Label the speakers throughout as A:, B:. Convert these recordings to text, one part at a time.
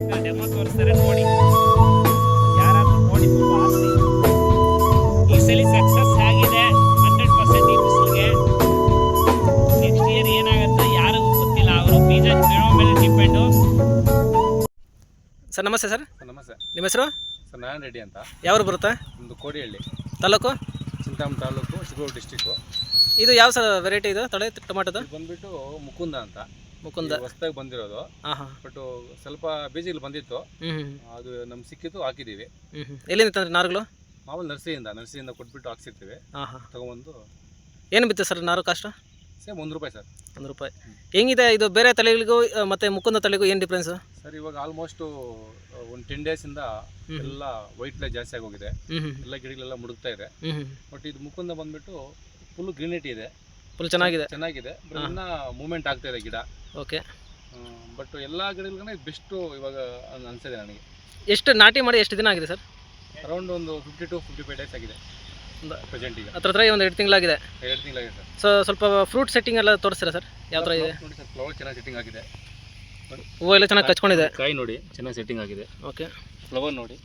A: Demo ತೋರಿಸ್ತಾರೆ ನೋಡಿ ಯಾರಾದ್ರೂ ನೋಡಿ ಪಾಪ ಆಸೆ. ಈ ಸಲ ಸಕ್ಸಸ್ ಆಗಿದೆ ಹಂಡ್ರೆಡ್ ಪರ್ಸೆಂಟ್ ಈ ಬಿಸಿಲಿಗೆ. ನೆಕ್ಸ್ಟ್ ಇಯರ್ ಏನಾಗುತ್ತೆ? ಯಾರಿಗೂ ಗೊತ್ತಿಲ್ಲ. ಅವರು ಬೀಜ ಬೆಳೋ ಮೇಲೆ ಡಿಪೆಂಡು
B: ಸರ್ ನಮಸ್ತೆ ಸರ್.
C: ನಮಸ್ತೆ.
B: ನಿಮ್ಮ ಹೆಸರು?
C: ಸರ್ ನಾರಾಯಣ ರೆಡ್ಡಿ ಅಂತ.
B: ಯಾವ್ರು ಬರುತ್ತಾ?
C: ಒಂದು ಕೋಡಿಹಳ್ಳಿ.
B: ತಾಲೂಕು?
C: ಚಿಂತಾಮಣಿ ತಾಲೂಕು ಚಿಕ್ಕಬಳ್ಳೂರು ಡಿಸ್ಟಿಕ್ಕು
B: ಇದು ಯಾವ ಸರ್ ವೆರೈಟಿ ಇದು? ತಳೆ ಟೊಮಾಟೋದು?
C: ಬಂದ್ಬಿಟ್ಟು ಮುಕುಂದ ಅಂತ.
B: ಮುಕುಂದ.
C: ಹೊಸದಾಗಿ ಬಂದಿರೋದು. ಬಟ್ ಸ್ವಲ್ಪ ಬೀಜಗಳು ಬಂದಿತ್ತು. ಅದು ನಮ್ಗೆ ಸಿಕ್ಕಿತ್ತು ಹಾಕಿದ್ದೀವಿ
B: ಎಲ್ಲಿಂದ ತಂದ್ರಿ ನಾರುಗಳು?
C: ಮಾಮೂಲು ನರ್ಸರಿಯಿಂದ ನರ್ಸರಿಯಿಂದ ಕೊಟ್ಬಿಟ್ಟು ಹಾಕ್ಸಿರ್ತೀವಿ. ತೊಗೊಂಬಂದು.
B: ಏನು ಬಿತ್ತು ಸರ್ ನಾರು ಕಾಸ್ಟ್
C: ಸೇಮ್ ಒಂದು ರೂಪಾಯಿ ಸರ್.
B: ಒಂದು ರೂಪಾಯಿ. ಹೆಂಗಿದೆ ಇದು ಬೇರೆ ತಲೆಗಳಿಗೂ ಮತ್ತೆ ಮುಕುಂದ ತಲೆಗೂ ಏನು ಡಿಫ್ರೆನ್ಸ್
C: ಸರ್ ಇವಾಗ ಆಲ್ಮೋಸ್ಟು ಒಂದು ಟೆನ್ ಡೇಸಿಂದ
B: ಇಂದ
C: ಎಲ್ಲ ವೈಟ್ ಲೈ ಜಾಸ್ತಿ ಆಗೋಗಿದೆ. ಎಲ್ಲ ಗಿಡಗಳೆಲ್ಲ ಮುಡುಗ್ತಾ ಇದೆ. ಬಟ್ ಇದು ಮುಕುಂದ ಬಂದ್ಬಿಟ್ಟು ಫುಲ್ ಗ್ರೀನಿಟಿ ಇದೆ.
B: ಫುಲ್ ಚೆನ್ನಾಗಿದೆ.
C: ಚೆನ್ನಾಗಿದೆ ಬಟ್. ಇನ್ನ ಮೂಮೆಂಟ್ ಆಗ್ತಾ ಇದೆ ಗಿಡ.
B: ಓಕೆ
C: ಬಟ್ ಎಲ್ಲ ಗಿಡಗಳಿಗೂ ಇದು ಬೆಸ್ಟು ಇವಾಗ ಅನ್- ಅನ್ಸಿದೆ ನನಗೆ.
B: ಎಷ್ಟು ನಾಟಿ ಮಾಡಿ ಎಷ್ಟು ದಿನ ಆಗಿದೆ ಸರ್?
C: ಅರೌಂಡ್ ಒಂದು fifty to fifty five days ಆಗಿದೆ.
B: ಒಂದು
C: ಪ್ರೆಸೆಂಟ್ ಈಗ.
B: ಹತ್ರ ಹತ್ರ ಒಂದು ಎರಡು ತಿಂಗಳಾಗಿದೆ.
C: ಎರಡು ತಿಂಗಳಾಗಿದೆ ಸರ್.
B: ಸೊ ಸ್ವಲ್ಪ ಫ್ರೂಟ್ ಸೆಟ್ಟಿಂಗ್ ಎಲ್ಲ ತೋರಿಸ್ತೀರಾ ಸರ್? ಯಾವ ಥರ ಇದೆ?
C: ನೋಡಿ ಸರ್ ಫ್ಲವರ್ ಚೆನ್ನಾಗಿ ಸೆಟ್ಟಿಂಗ್ ಆಗಿದೆ.
B: ಹೂವು ಎಲ್ಲ ಚೆನ್ನಾಗಿ ಕಚ್ಕೊಂಡಿದೆ.
C: ಕಾಯಿ ನೋಡಿ ಚೆನ್ನಾಗಿ ಸೆಟ್ಟಿಂಗ್ ಆಗಿದೆ.
B: ಓಕೆ
C: ಫ್ಲವರ್ ನೋಡಿ.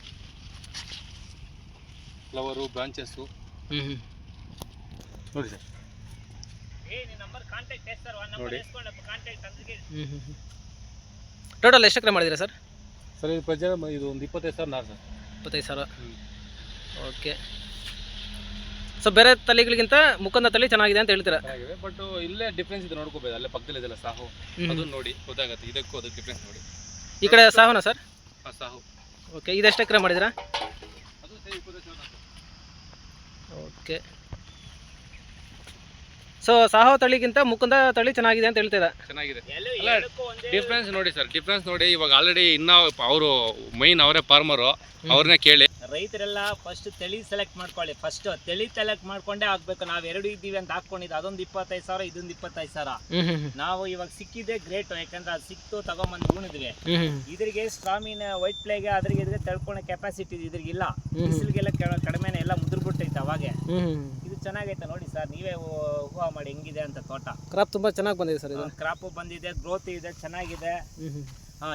C: ಫ್ಲವರು ಬ್ರಾಂಚಸ್ಸು
B: ಹ್ಞೂ ಹ್ಞೂ
C: ನೋಡಿ ಸರ್. ನೋಡಿ.
B: ಟೋಟಲ್ ಎಷ್ಟು ಎಕರೆ ಮಾಡಿದ್ದೀರಾ ಸರ್
C: ಸರ್ ಇದು ಪ್ರಜೆ ಇದು ಒಂದು ಇಪ್ಪತ್ತೈದು ಸಾವಿರ ನಾರು ಸರ್
B: ಇಪ್ಪತ್ತೈದು ಸಾವಿರ.
C: ಹ್ಞೂ
B: ಓಕೆ ಸೊ ಬೇರೆ ತಲೆಗಳಿಗಿಂತ ಮುಖಂದ ತಲೆ ಚೆನ್ನಾಗಿದೆ ಅಂತ ಹೇಳ್ತೀರಾ?
C: ಬಟ್ ಇಲ್ಲೇ ಡಿಫ್ರೆನ್ಸ್ ಇದೆ ನೋಡ್ಕೋಬೋದು. ಅಲ್ಲೇ ಪಕ್ಕದಲ್ಲಿ ಇದೆಲ್ಲ ಸಾಹು. ಅದನ್ನ ನೋಡಿ ಗೊತ್ತಾಗುತ್ತೆ. ಇದಕ್ಕೂ ಅದಕ್ಕೆ ಡಿಫ್ರೆನ್ಸ್ ನೋಡಿ.
B: ಈ ಕಡೆ ಸಾಹುನಾ ಸರ್
C: ಆ ಸಾಹು.
B: ಓಕೆ ಇದೆಷ್ಟು ಎಕರೆ ಮಾಡಿದ್ದೀರಾ?
C: ಅದು.
B: ಓಕೆ ಸೊ ಸಾಹೋ ತಳಿಗಿಂತ ಮುಕುಂದ ತಳಿ ಚೆನ್ನಾಗಿದೆ ಅಂತ ಹೇಳ್ತಿದ್ರು
C: ಚೆನ್ನಾಗಿದೆ. ಅಲ್ಲ, ಡಿಫ್ರೆನ್ಸ್ ನೋಡಿ ಸರ್ ಡಿಫ್ರೆನ್ಸ್ ನೋಡಿ ಇವಾಗ ಆಲ್ರೆಡಿ ಇನ್ನ ಅವರು ಮೈನ್ ಅವರೇ ಫಾರ್ಮರ್ ಅವ್ರನ್ನೇ ಕೇಳಿ.
A: ರೈತರೆಲ್ಲ ಫಸ್ಟ್ ತಳಿ ಸೆಲೆಕ್ಟ್ ಮಾಡ್ಕೊಳ್ಳಿ. ಫಸ್ಟ್ ತಳಿ ಸೆಲೆಕ್ಟ್ ಮಾಡ್ಕೊಂಡೇ ಆಗ್ಬೇಕು. ನಾವ್ ಎರಡು ಇದ್ದೀವಿ ಅಂತ ಹಾಕೊಂಡಿದ್ದು ಅದೊಂದು ಇಪ್ಪತ್ತೈದು ಸಾವಿರ ಇದೊಂದು ಇಪ್ಪತ್ತೈದು ಸಾವಿರ. ನಾವು ಇವಾಗ ಸಿಕ್ಕಿದೆ ಗ್ರೇಟ್ ಯಾಕಂದ್ರೆ ಅದು ಸಿಕ್ತು ತಗೊಂಬಂದು ಉಣಿದ್ವಿ ಇದ್ರಿಗೆ ಸ್ಟ್ರಾಮಿನ ವೈಟ್ ಪ್ಲೇಗೆ ಅದ್ರಿಗೆ ಇದ್ರಿಗೆ ತಡ್ಕೊಳೋ ಕೆಪಾಸಿಟಿ ಇದ್ರಿಗೆ
B: ಇಲ್ಲ
A: ಬಿಸಿಲಿಗೆಲ್ಲ ಕೆಳ- ಕಡಿಮೆನೆ ಎಲ್ಲ ಮುದ್ರಬಿಟ್ಟೈತೆ ಅವಾಗೆ. ಚೆನ್ನಾಗೈತೆ ನೋಡಿ ಸರ್. ನೀವೇ ಹೂವು ಮಾಡಿ ಹೆಂಗಿದೆ ಅಂತ ತೋಟ.
B: ಕ್ರಾಪ್ ತುಂಬಾ ಚೆನ್ನಾಗಿ ಬಂದಿದೆ ಸರ್ ಇದು.
A: ಕ್ರಾಪ್ ಬಂದಿದೆ ಗ್ರೋತ್ ಇದೆ ಚೆನ್ನಾಗಿದೆ.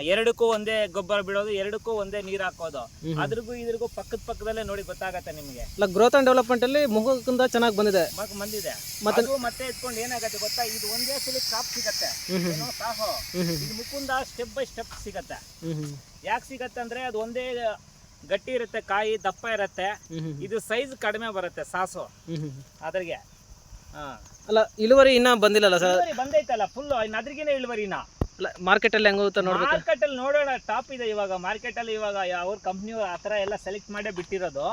A: ಎರಡಕ್ಕೂ ಒಂದೇ ಗೊಬ್ಬರ ಬಿಡೋದು ಎರಡಕ್ಕೂ ಒಂದೇ ನೀರ್ ಹಾಕೋದು. ಅದ್ರಿಗೂ ಇದ್ರಿಗೂ ಪಕ್ಕದ ಪಕ್ಕದಲ್ಲೇ ನೋಡಿ ಗೊತ್ತಾಗತ್ತೆ ನಿಮಗೆ.
B: ಗ್ರೋತ್ ಗ್ರೋತ್ ಡೆವಲಪ್ಮೆಂಟ್ ಅಲ್ಲಿ ಮುಖಕ್ಕಿಂತ ಚೆನ್ನಾಗಿ ಬಂದಿದೆ.
A: ಬಂದಿದೆ.
B: ಮತ್ತೆ-
A: ಮತ್ತೆ ಇಟ್ಕೊಂಡು ಏನಾಗತ್ತೆ ಗೊತ್ತಾ? ಇದು ಒಂದೇ ಸಲ ಕ್ರಾಪ್ ಸಿಗತ್ತೆ. ಸಾಹೋ. ಇದು ಮುಕುಂದ ಸ್ಟೆಪ್ ಬೈ ಸ್ಟೆಪ್ ಸಿಗತ್ತೆ. ಯಾಕೆ ಸಿಗತ್ತೆ ಅಂದ್ರೆ ಅದು ಒಂದೇ ಗಟ್ಟಿ ಇರುತ್ತೆ ಕಾಯಿ ದಪ್ಪ ಇರುತ್ತೆ. ಇದು ಸೈಜ್ ಕಡಿಮೆ ಬರುತ್ತೆ ಸಾಸು. ಅದ್ರಿಗೆ. ಹಾ.
B: ಅಲ್ಲ ಇಳುವರಿ ಇನ್ನ ಬಂದಿಲ್ಲಲ್ಲ ಸರ್?
A: ಇಳುವರಿ ಬಂದೈತಲ್ಲ ಫುಲ್ ಅದ್ರಿಗೇನೆ ಇನ್ನ.
B: ಮಾರ್ಕೆಟ್ ಅಲ್ಲಿ ಹೆಂಗೋಗುತ್ತೆ ನೋಡ್ಬೇಕು.
A: ಮಾರ್ಕೆಟ್ ಅಲ್ಲಿ ನೋಡೋಣ ಟಾಪ್ ಇದೆ ಇವಾಗ. ಮಾರ್ಕೆಟ್ ಅಲ್ಲಿ ಇವಾಗ ಅವ್ರ ಕಂಪ್ನಿ ಆತರ ತರ ಎಲ್ಲ ಸೆಲೆಕ್ಟ್ ಮಾಡೇ ಬಿಟ್ಟಿರೋದು.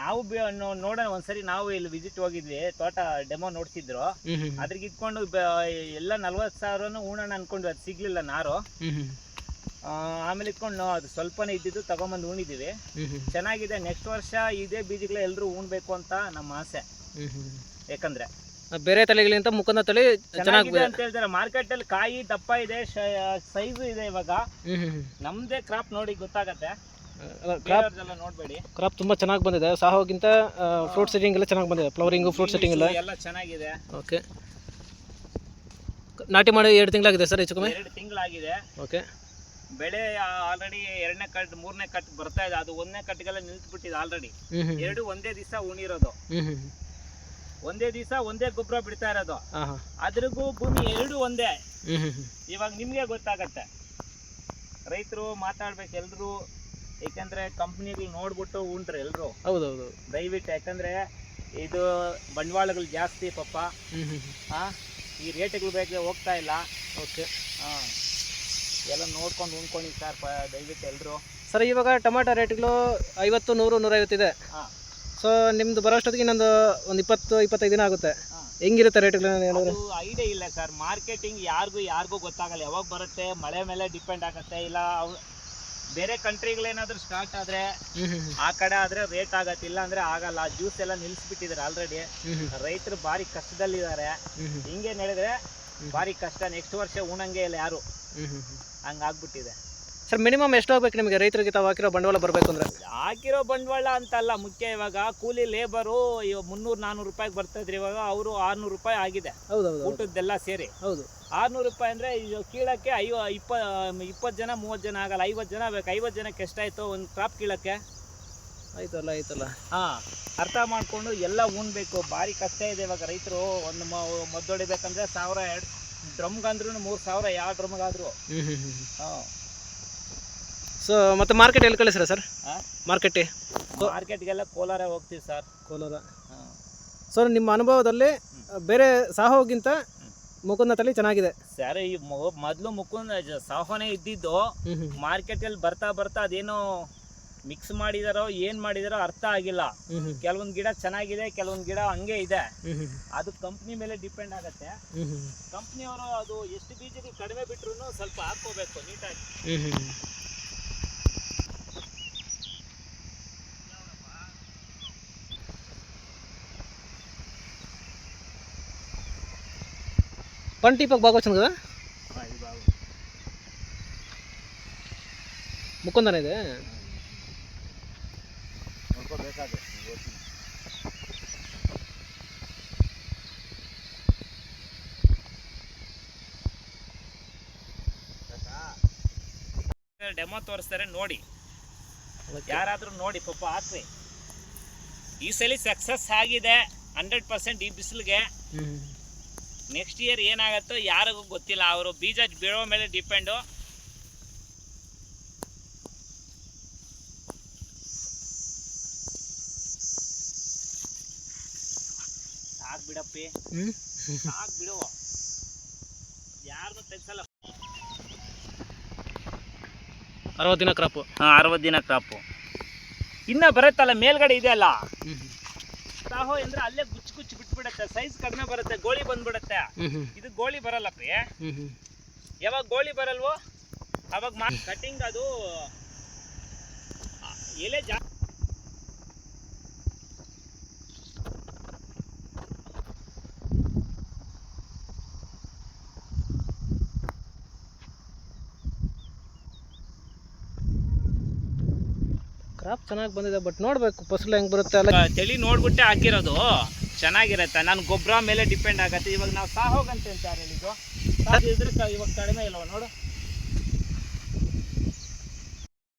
A: ನಾವು ನೋಡೋಣ ಒಂದ್ಸರಿ ನಾವು ಇಲ್ಲಿ ವಿಸಿಟ್ ಹೋಗಿದ್ವಿ ತೋಟ ಡೆಮೋ ನೋಡ್ತಿದ್ರು.
B: ಅದ್ರಿಗಿಟ್ಕೊಂಡು
A: ಅದ್ರಿಗೆ ಎಲ್ಲ ನಲ್ವತ್ ಸಾವಿರನು ಉಣೋಣ ಅನ್ಕೊಂಡ್ವಿ ಅದು ಸಿಗ್ಲಿಲ್ಲ ನಾರು. ಆಮೇಲೆ ಇಟ್ಕೊಂಡು ನಾವು ಅದು ಸ್ವಲ್ಪನೇ ಇದ್ದಿದ್ದು ತಗೊಂಬಂದು ಉಣಿದೀವಿ. ಚೆನ್ನಾಗಿದೆ ನೆಕ್ಸ್ಟ್ ವರ್ಷ ಇದೇ ಬೀಜಗಳ ಎಲ್ಲರೂ ಉಣ್ಬೇಕು ಅಂತ ನಮ್ಮ ಆಸೆ. ಯಾಕಂದ್ರೆ
B: ಬೇರೆ ತಳಿಗಳಿಗಿಂತ ಮುಖಂದ ತಳಿ ಚೆನ್ನಾಗಿ
A: ಚೆನ್ನಾಗಿದೆ ಅಂತ ಹೇಳ್ತಾರೆ. ಮಾರ್ಕೆಟ್ ಅಲ್ಲಿ ಕಾಯಿ ದಪ್ಪ ಇದೆ ಸೈಜ್ ಇದೆ ಇವಾಗ. ನಮ್ದೇ ಕ್ರಾಪ್ ನೋಡಿ ಗೊತ್ತಾಗತ್ತೆ.
B: ಕ್ರಾಪ್
A: ನೋಡ್ಬೇಡಿ.
B: ಕ್ರಾಪ್ ತುಂಬಾ ಚೆನ್ನಾಗಿ ಬಂದಿದೆ. ಸಾಹೋಗಿಂತ ಫ್ರೂಟ್ ಸೆಟ್ಟಿಂಗ್ ಎಲ್ಲ ಚೆನ್ನಾಗಿ ಬಂದಿದೆ. ಫ್ಲವರಿಂಗ್ ಫ್ರೂಟ್ ಸೆಟ್ಟಿಂಗ್ ಎಲ್ಲ.
A: ಎಲ್ಲ ಚೆನ್ನಾಗಿದೆ.
B: ಓಕೆ ನಾಟಿ ಮಾಡಿ ಎರಡು ತಿಂಗಳಾಗಿದೆ ಸರ್ ಹೆಚ್ಚು ಕಮ್ಮಿ?
A: ಎರಡು ತಿಂಗಳಾಗಿದೆ.
B: ಓಕೆ
A: ಬೆಳೆ ಆಲ್ರೆಡಿ ಎರಡನೇ ಕಟ್ ಮೂರನೇ ಕಟ್ ಬರ್ತಾ ಇದೆ. ಅದು ಒಂದನೇ ಕಟ್ಗೆಲ್ಲ ನಿಲ್ಸ್ಬಿಟ್ಟಿದೆ ಆಲ್ರೆಡಿ
B: ಹ್ಞೂ ಹ್ಞೂ
A: ಎರಡು ಒಂದೇ ದಿವಸ ಉಣಿರೋದು. ಒಂದೇ ದಿವಸ ಒಂದೇ ಗೊಬ್ಬರ ಬಿಡ್ತಾ ಇರೋದು. ಅದ್ರಿಗೂ ಭೂಮಿ ಎರಡು ಒಂದೇ. ಇವಾಗ ನಿಮಗೆ ಗೊತ್ತಾಗತ್ತೆ. ರೈತರು ಮಾತಾಡ್ಬೇಕು ಎಲ್ರು. ಯಾಕಂದ್ರೆ ಕಂಪ್ನಿಗಳು ನೋಡ್ಬಿಟ್ಟು ಉಂಟ್ರೆ ಎಲ್ರು.
B: ಹೌದು ಹೌದು
A: ದಯವಿಟ್ಟು ಯಾಕಂದ್ರೆ ಇದು ಬಂಡವಾಳಗಳು ಜಾಸ್ತಿ ಪಾಪ. ಈ ರೇಟ್ಗಳು ಬೇಗ ಹೋಗ್ತಾ ಇಲ್ಲ.
B: ಓಕೆ
A: ಹಾ ಎಲ್ಲ ನೋಡ್ಕೊಂಡು ಉಣ್ಕೊಂಡು ಸರ್ ಪ ದಯವಿಟ್ಟು ಎಲ್ಲರೂ
B: ಸರ್ ಇವಾಗ ಟೊಮಾಟೊ ರೇಟ್ಗಳು ಐವತ್ತು ನೂರು ನೂರೈವತ್ತಿದೆ.
A: ಹಾ.
B: ಸೊ ನಿಮ್ದು ಬರೋಷ್ಟೊತ್ತಿಗೆ ಇನ್ನೊಂದು ಒಂದು ಇಪ್ಪತ್ತು ಇಪ್ಪತ್ತೈದು ದಿನ ಆಗುತ್ತೆ.
A: ಹಾ.
B: ಹೆಂಗಿರುತ್ತೆ ರೇಟ್ಗಳು ಹೇಳಿದ್ರೆ?
A: ಐಡಿಯಾ ಇಲ್ಲ ಸರ್. ಮಾರ್ಕೆಟಿಂಗ್ ಯಾರಿಗೂ ಯಾರಿಗೂ ಗೊತ್ತಾಗಲ್ಲ. ಯಾವಾಗ ಬರುತ್ತೆ ಮಳೆ ಮೇಲೆ ಡಿಪೆಂಡ್ ಆಗುತ್ತೆ. ಇಲ್ಲ ಬೇರೆ ಕಂಟ್ರಿಗಳೇನಾದ್ರೂ ಸ್ಟಾರ್ಟ್ ಆದ್ರೆ ಆ ಕಡೆ ಆದ್ರೆ ರೇಟ್ ಆಗತ್ತೆ. ಇಲ್ಲ ಅಂದ್ರೆ ಆಗಲ್ಲ. ಜ್ಯೂಸ್ ಎಲ್ಲ ನಿಲ್ಸ್ಬಿಟ್ಟಿದ್ದಾರೆ ಆಲ್ರೆಡಿ ರೈತರು ಭಾರಿ ಕಷ್ಟದಲ್ಲಿದ್ದಾರೆ. ಹಿಂಗೆ ನಡೆದ್ರೆ ಭಾರಿ ಕಷ್ಟ. ನೆಕ್ಸ್ಟ್ ವರ್ಷ ಉಣಂಗೆ ಇಲ್ಲ ಯಾರು.
B: ಹ್ಞೂ ಹ್ಞೂ ಹ್ಞೂ
A: ಹಂಗಾಗ್ಬಿಟ್ಟಿದೆ.
B: ಸರ್ ಮಿನಿಮಮ್ ಎಷ್ಟು ಹೋಗ್ಬೇಕು ನಿಮಗೆ? ರೈತರಿಗೆ ತಾವು ಹಾಕಿರೋ ಬಂಡವಾಳ ಬರಬೇಕು ಅಂದರೆ?
A: ಹಾಕಿರೋ ಬಂಡವಾಳ ಅಂತಲ್ಲ ಮುಖ್ಯ ಇವಾಗ. ಕೂಲಿ ಲೇಬರು ಮುನ್ನೂರು ನಾನ್ನೂರು ರೂಪಾಯಿಗೆ ಬರ್ತಾಯಿದ್ರು ಇವಾಗ ಅವರು ಆರ್ನೂರು ರೂಪಾಯಿ ಆಗಿದೆ.
B: ಹೌದು ಹೌದು
A: ಊಟದ್ದೆಲ್ಲ ಸೇರಿ.
B: ಹೌದು.
A: ಆರ್ನೂರು ರೂಪಾಯಿ ಅಂದರೆ ಕೀಳಕ್ಕೆ ಐವ ಇಪ್ಪ ಇಪ್ಪತ್ತು ಜನ ಮೂವತ್ತು ಜನ ಆಗಲ್ಲ. ಐವತ್ತು ಜನ ಬೇಕು. ಐವತ್ತು ಜನಕ್ಕೆ ಎಷ್ಟಾಯಿತು ಒಂದು ಕ್ರಾಪ್ ಕೀಳಕ್ಕೆ.
B: ಆಯ್ತಲ್ಲ ಆಯ್ತಲ್ಲ.
A: ಹಾಂ ಅರ್ಥ ಮಾಡಿಕೊಂಡು ಎಲ್ಲ ಉಣ್ಬೇಕು. ಭಾರಿ ಕಷ್ಟ ಇದೆ ಇವಾಗ ರೈತರು. ಒಂದು ಮದ್ದೊಡಿಬೇಕಂದ್ರೆ ಸಾವಿರ ಎರಡು ಡ್ರಮ್ಗಂದ್ರೂ ಮೂರು ಸಾವಿರ ಯಾವ ಡ್ರಮ್ಗಾದ್ರು. ಹಾಂ.
B: ಸೊ ಮತ್ತೆ ಮಾರ್ಕೆಟ್ ಎಲ್ಲಿ ಕಳಿಸ್ರ ಸರ್
A: ಹಾಂ
B: ಮಾರ್ಕೆಟ್ಗೆ
A: ಮಾರ್ಕೆಟ್ಗೆಲ್ಲ ಕೋಲಾರ ಹೋಗ್ತೀವಿ ಸರ್
B: ಕೋಲಾರ. ಸರ್ ನಿಮ್ಮ ಅನುಭವದಲ್ಲಿ ಬೇರೆ ಸಾಹೋಗಿಂತ ಮುಕುಂದ ತಳಿ ಚೆನ್ನಾಗಿದೆ.
A: ಸರ್ ಈ ಮೊದಲು ಮುಕುಂದ ಸಾಹೋನೇ ಇದ್ದಿದ್ದು ಮಾರ್ಕೆಟಲ್ಲಿ ಬರ್ತಾ ಬರ್ತಾ ಅದೇನೋ ಮಿಕ್ಸ್ ಮಾಡಿದಾರೋ ಏನು ಮಾಡಿದಾರೋ ಅರ್ಥ ಆಗಿಲ್ಲ
B: ಹ್ಞೂ ಹ್ಞೂ
A: ಕೆಲವೊಂದು ಗಿಡ ಚೆನ್ನಾಗಿದೆ ಕೆಲವೊಂದು ಗಿಡ ಹಂಗೆ ಇದೆ
B: ಹ್ಞೂ ಹ್ಞೂ
A: ಅದು ಕಂಪ್ನಿ ಮೇಲೆ ಡಿಪೆಂಡ್ ಆಗುತ್ತೆ
B: ಹ್ಞೂ ಹ್ಞೂ
A: ಕಂಪ್ನಿಯವರು ಅದು ಎಷ್ಟು ಬೀಜಗಳು ಕಡಿಮೆ ಬಿಟ್ರು ಸ್ವಲ್ಪ ಹಾಕೋಬೇಕು ನೀಟಾಗಿ
B: ಹ್ಞೂ ಹ್ಞೂ పంట ఇప్పకు బాగా వచ్చింది కదా
A: ಡೆಮೋ ತೋರಿಸ್ತಾರೆ ನೋಡಿ. ಯಾರಾದರೂ ನೋಡಿ ಪಾಪ ಹಾಕ್ರಿ ಈ ಸಲ ಸಕ್ಸಸ್ ಆಗಿದೆ ಹಂಡ್ರೆಡ್ ಪರ್ಸೆಂಟ್ ಈ ಬಿಸಿಲಿಗೆ. ನೆಕ್ಸ್ಟ್ ಇಯರ್ ಏನಾಗತ್ತೋ ಯಾರಿಗೂ ಗೊತ್ತಿಲ್ಲ ಅವರು ಬೀಜ ಬೀಳೋ ಮೇಲೆ ಡಿಪೆಂಡು ಸಾಕ್ ಬಿಡಪ್ಪಿ. ಸಾಕ್ ಬಿಡು. ಯಾರನ್ನು ತೆಗ್ಸಲ್ಲ.
B: ಅರವತ್ತು ದಿನ ಕ್ರಾಪು.
A: ಹಾಂ ಅರವತ್ತು ದಿನ ಕ್ರಾಪು. ಇನ್ನ ಬರತ್ತಲ್ಲ ಮೇಲ್ಗಡೆ ಇದೆ ಅಲ್ಲ ಸಾಹೋ ಅಂದ್ರೆ ಅಲ್ಲೇ ಗುಚ್ಚು ಗುಚ್ಚು ಬಿಟ್ಬಿಡತ್ತೆ ಸೈಜ್ ಕಡಿಮೆ ಬರುತ್ತೆ ಗೋಳಿ ಬಂದ್ಬಿಡತ್ತೆ. ಇದು ಗೋಳಿ ಬರಲ್ಲ ಪ್ರಿಯ ಯಾವಾಗ ಗೋಳಿ ಬರಲ್ವೋ? ಅವಾಗ ಮಾ ಕಟಿಂಗ್ ಅದು ಎಲೆ ಜಾ
B: ಕ್ರಾಪ್ ಚೆನ್ನಾಗಿ ಬಂದಿದೆ ಬಟ್ ನೋಡಬೇಕು, ಫಸಲು ಹೆಂಗೆ ಬರುತ್ತೆ ಅಲ್ಲ.
A: ತಳಿ ನೋಡ್ಬಿಟ್ಟೆ ಹಾಕಿರೋದು, ಚೆನ್ನಾಗಿರುತ್ತೆ. ನಾನು ಗೊಬ್ಬರ ಮೇಲೆ ಡಿಪೆಂಡ್ ಆಗತ್ತೆ. ಇವಾಗ ನಾವು ಸಾಹೋಗಂತೆ ಅಂತ ಹೇಳಿದ್ದು ಇವಾಗ ಕಡಿಮೆ ಇಲ್ಲವ ನೋಡು.